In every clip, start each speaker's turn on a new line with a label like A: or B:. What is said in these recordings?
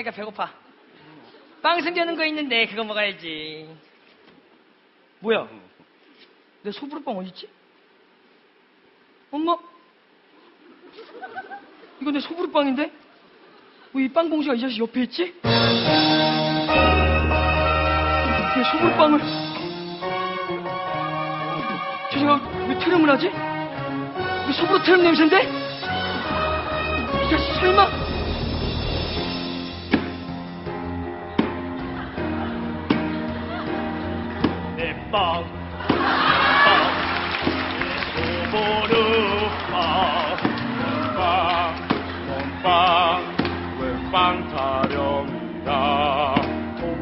A: 나니까 배고파. 빵 생겨는 거 있는데 그거 먹어야지. 뭐야? 내 소부르빵 어딨지? 엄마? 이거 내 소부르빵인데? 왜 이빵 봉지가 이 자식 옆에 있지? 내 소부르빵을 저 제가 왜 트름을 하지? 왜 소부르 트름 냄새인데?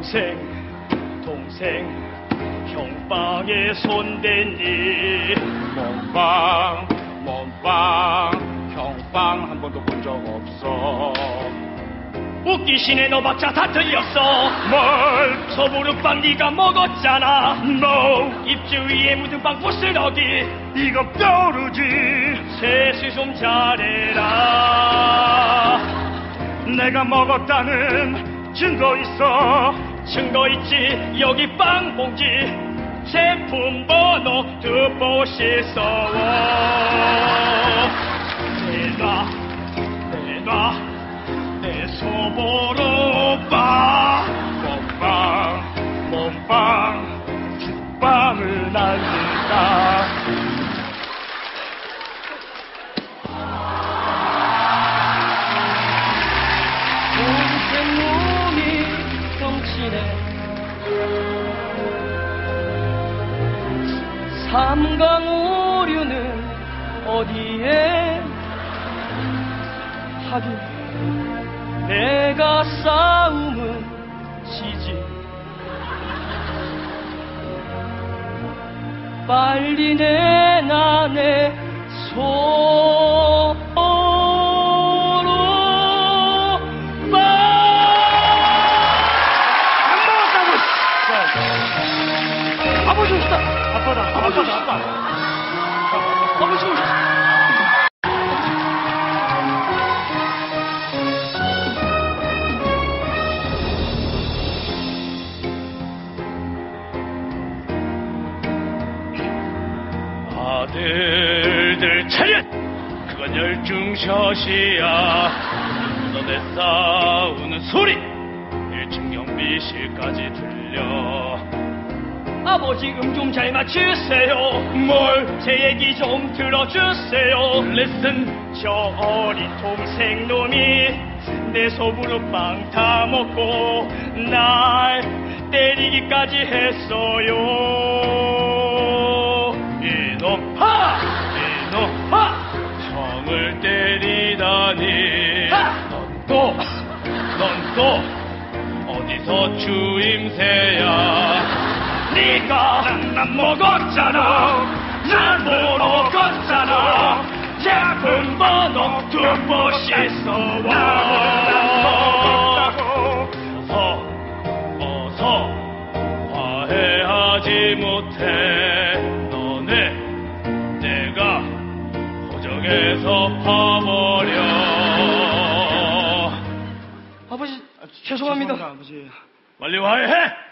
B: 동생, 동생, 형빵에 손댔니? 몸빵, 웃기 시네 너 박자 다 틀렸어. 뭘? 소보루빵 네가 먹었잖아. No. 입주 위에 묻은 빵 부스러기. 이거 뼈루지. 세수 좀 잘해라. 내가 먹었다는 증거 있어. 증거 있지. 여기 빵 봉지. 제품 번호 두보시 써워 내놔 날린다
A: 동생 몸이 넘치네. 삼강오류는 어디에? 하긴 내가 싸 빨리 내놔 내 소로
B: 빠안 먹었다고
A: 아버지 오셨다
B: 아빠다
A: 아버지
B: 아빠.
A: 아버지 오셨다
B: 아들들 차렷! 그건 열중샷이야. 너네 싸우는 소리! 1층 경비실까지 들려. 아버지 음 좀 잘 맞추세요. 뭘? 제 얘기 좀 들어주세요. Listen 저 어린 동생 놈이 내 속으로 빵 다 먹고 날 때리기까지 했어요 이놈아! 이놈아! 형을 때리다니. 넌 또 넌 또 어디서 주임새야? 네가 난 먹었잖아. 난 먹었잖아. 제품 번호 두 번씩 써와 파버려.
A: 아버지 죄송합니다.
B: 아버지. 빨리 화해해